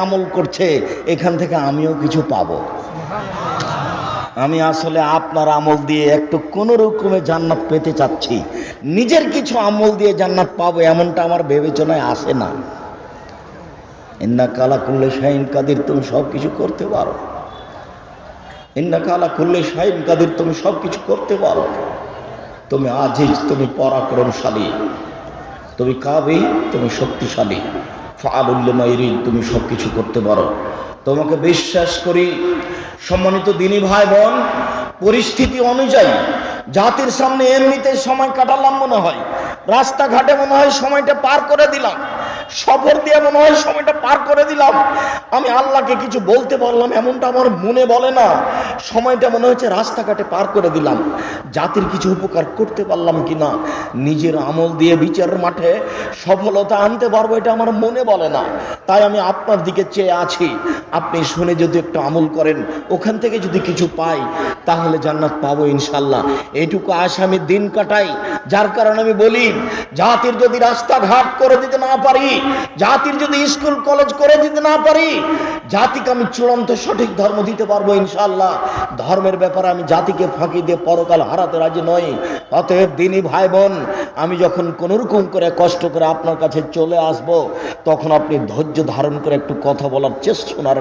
আমল করছে, এখান থেকে আমিও কিছু পাবো। আমি আসলে আপনার আমল দিয়ে একটু কোনো রকমে জান্নাত পেতে চাচ্ছি। নিজের কিছু আমল দিয়ে জান্নাত পাবো, এমনটা আমার বিবেচনায় আসে না। ইন্না কালা করলে শাহিন কাদির, তুমি সব কিছু করতে পারো। ইন্না কালা করলে শাহিন কাদির, তুমি সব কিছু করতে পারো। তুমি আজিজ, তুমি পরাক্রমশালী। তুমি কাবি তুমি শক্তিশালী। তুমি সবকিছু করতে পারো। তোমাকে বিশ্বাস করি, সম্মানিত দিনী ভাই বোন পরিস্থিতি অনুযায়ী জাতির সামনে এমনিতে সময় কাটালাম মনে হয়। রাস্তাঘাটে মনে হয় সময়টা পার করে দিলাম। সফর দিয়ে মনে হয় সময়টা পার করে দিলাম। আমি আল্লাহকে কিছু বলতে পারলাম, এমনটা আমার মনে বলে না। সময়টা মনে হচ্ছে রাস্তাঘাটে পার করে দিলাম। জাতির কিছু উপকার করতে পারলাম কিনা, নিজের আমল দিয়ে বিচারের মাঠে সফলতা আনতে পারব এটা আমার মনে বলে না। তাই আমি আপনার দিকে চেয়ে আছি। আপনি শুনে যদি একটু আমল করেন, ওখান থেকে যদি কিছু পাই, তাহলে জান্নাত পাবো ইনশাল্লাহ এইটুকু আশা আমি দিন কাটাই। যার কারণে আমি বলি, জাতির যদি রাস্তাঘাট করে দিতে না পারি জাতির যদি স্কুল, কলেজ করে দিতে না পারি, জাতিকে আমি চূড়ান্ত সঠিক ধর্ম দিতে পারব ইনশাল্লাহ ধর্মের ব্যাপারে আমি জাতিকে ফাঁকি দিয়ে পরকাল হারাতে রাজি নই। অতএব দিনই ভাই বোন আমি যখন কোনোরকম করে কষ্ট করে আপনার কাছে চলে আসব, তখন আপনি ধৈর্য ধারণ করে একটু কথা বলার চেষ্টা শোনার